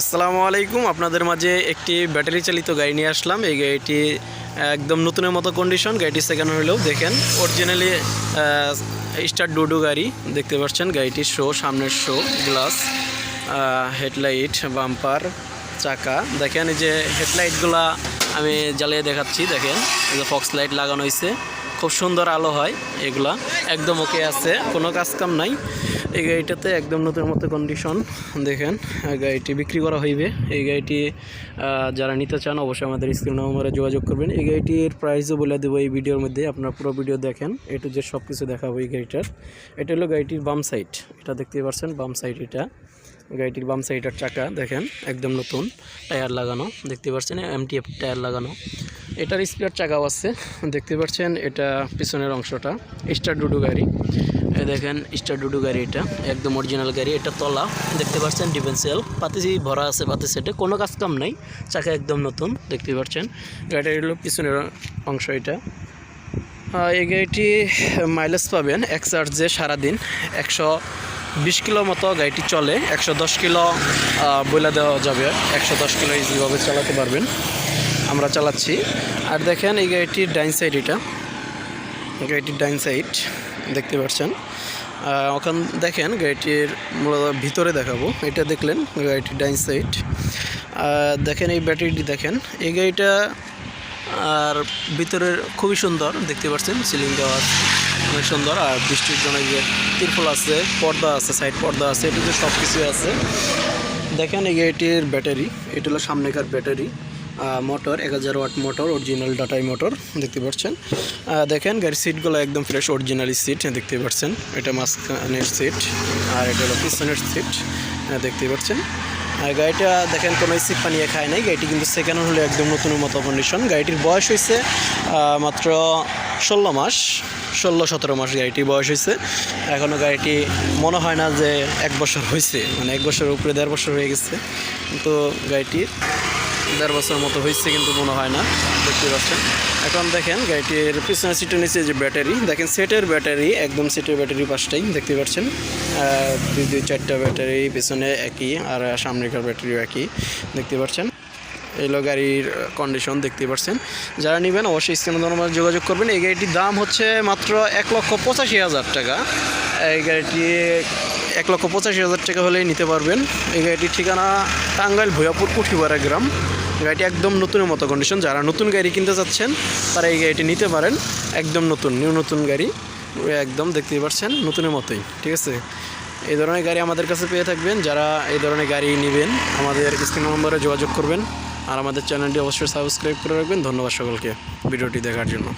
আসসালামু আলাইকুম। আপনাদের মাঝে একটি ব্যাটারি চালিত গাড়ি নিয়ে আসলাম। এই গাড়িটি একদম নতুনের মতো কন্ডিশন গাড়িটি সেকেন্ড হলেও দেখেন অরিজিনালি স্টার ডুডু গাড়ি, দেখতে পাচ্ছেন, গাড়িটির শো সামনের শো গ্লাস হেডলাইট বাম্পার চাকা। দেখেন এই যে হেডলাইটগুলা আমি জ্বালিয়ে দেখাচ্ছি, দেখেন, এই যে ফক্স লাইট লাগানো হয়েছে খুব সুন্দর আলো হয় এগুলা, একদম ওকে আছে, কোনো কাজ কাম নাই। এই গাড়িটাতে একদম নতুন মতো কন্ডিশন দেখেন গাড়িটি বিক্রি করা হইবে। এই গাড়িটি যারা নিতে চান অবশ্যই আমাদের স্ক্রিন নম্বরে যোগাযোগ করবেন। এই গাড়িটির প্রাইসও বলে দেবো এই ভিডিওর মধ্যে, আপনারা পুরো ভিডিও দেখেন। এটু যে সব কিছু দেখাবো এই গাড়িটার। এটা হলো গাড়িটির বাম সাইড এটা দেখতে পাচ্ছেন বাম সাইড এটা। গাড়িটির বাম সাইডের চাকা, দেখেন, একদম নতুন, টায়ার লাগানো, দেখতে পাচ্ছেন এমটিএফ টায়ার লাগানো। এটার স্পেয়ার চাকাও আছে। দেখতে পাচ্ছেন, এটা পিছনের অংশটা, স্টার ডুডু গাড়ি। দেখেন, স্টার ডুডু গাড়ি এটা, একদম অরিজিনাল গাড়ি, এটা তলা। দেখতে পাচ্ছেন ডিফেন্সিয়াল পাতি ভরা আছে পাতি সেটে কোনো কাজ কাম নাই, চাকা একদম নতুন, দেখতে পাচ্ছেন। গাড়িটার হলো পিছনের অংশ এটা। এই গাড়িটি মাইলেজ পাবেন এক চার্জে সারাদিন, একশো বিশ কিলো মতো গাড়িটি চলে, একশো দশ কিলো বলে দেওয়া যাবে, একশো দশ কিলো ইজিভাবে চালাতে পারবেন। আমরা চালাচ্ছি। আর দেখেন এই গাড়িটির ডাইন সাইড এটা। গাড়িটির ডাইন সাইড, দেখতে পাচ্ছেন। ওখান দেখেন গাড়িটির মূলত ভিতরে দেখাবো। এটা দেখলেন গাড়িটির ডাইন সাইড। দেখেন এই ব্যাটারিটি দেখেন। এই গাড়িটা আর ভিতরের খুবই সুন্দর, দেখতে পাচ্ছেন? সিলিং দেওয়ার অনেক সুন্দর। আর বৃষ্টির জন্য যে তিরফল আছে, পর্দা আছে, সাইড পর্দা আছে, এটাতে সব কিছুই আছে। দেখেন এই গাড়িটির ব্যাটারি, এটা হলো সামনেকার ব্যাটারি। মোটর এক হাজার ওয়াট মোটর অরিজিনাল ডাটাই মোটর দেখতে পাচ্ছেন। দেখেন, গাড়ির সিটগুলো একদম ফ্রেশ অরিজিনালি সিট দেখতে পাচ্ছেন। এটা মাঝখানের সিট আর এটা হলো পিছনের সিট দেখতে পাচ্ছেন। আর গাড়িটা, দেখেন, কোনো সিট পানিয়ে খায় নাই। গাড়িটি কিন্তু সেকেন্ড হলে একদম নতুনের মতো কন্ডিশন গাড়িটির বয়স হয়েছে মাত্র ষোলো মাস, ষোলো সতেরো মাস গাড়িটির বয়স হয়েছে। এখনও গাড়িটি মনে হয় না যে এক বছর হয়েছে মানে এক বছরের উপরে দেড় বছর হয়ে গেছে। কিন্তু গাড়িটির দেড় বছর মতো হয়েছে কিন্তু মনে হয় না, দেখতে পাচ্ছেন। এখন দেখেন গাড়িটির পিছনে সিটের নিচে যে ব্যাটারি দেখেন সেটের ব্যাটারি একদম সেটের ব্যাটারি পাঁচটাই দেখতে পাচ্ছেন। দুই দুই, চারটা ব্যাটারি পিছনে একই আর সামনেকার ব্যাটারিও একই, দেখতে পাচ্ছেন। এলো গাড়ির কন্ডিশন দেখতে পাচ্ছেন। যারা নেবেন অবশ্যই স্ক্রিনে নম্বরে যোগাযোগ করবেন। এই গাড়িটির দাম হচ্ছে মাত্র এক লক্ষ পঁচাশি হাজার টাকা। এই গাড়িটি এক লক্ষ পঁচাশি হাজার টাকা হলেই নিতে পারবেন। এই গাড়িটির ঠিকানা টাঙ্গাইল ভৈয়াপুর কুঠিপাড়া গ্রাম। গাড়িটি একদম নতুনের মতো কন্ডিশন যারা নতুন গাড়ি কিনতে চাচ্ছেন, তারা এই গাড়িটি নিতে পারেন। একদম নতুন নিউ নতুন গাড়ি। একদম দেখতেই পাচ্ছেন, নতুনের মতোই, ঠিক আছে? এই ধরনের গাড়ি আমাদের কাছে পেয়ে থাকবেন। যারা এই ধরনের গাড়ি নেবেন, আমাদের স্ক্রিন নম্বরে যোগাযোগ করবেন। আর আমাদের চ্যানেলটি অবশ্যই সাবস্ক্রাইব করে রাখবেন। ধন্যবাদ সকলকে ভিডিওটি দেখার জন্য।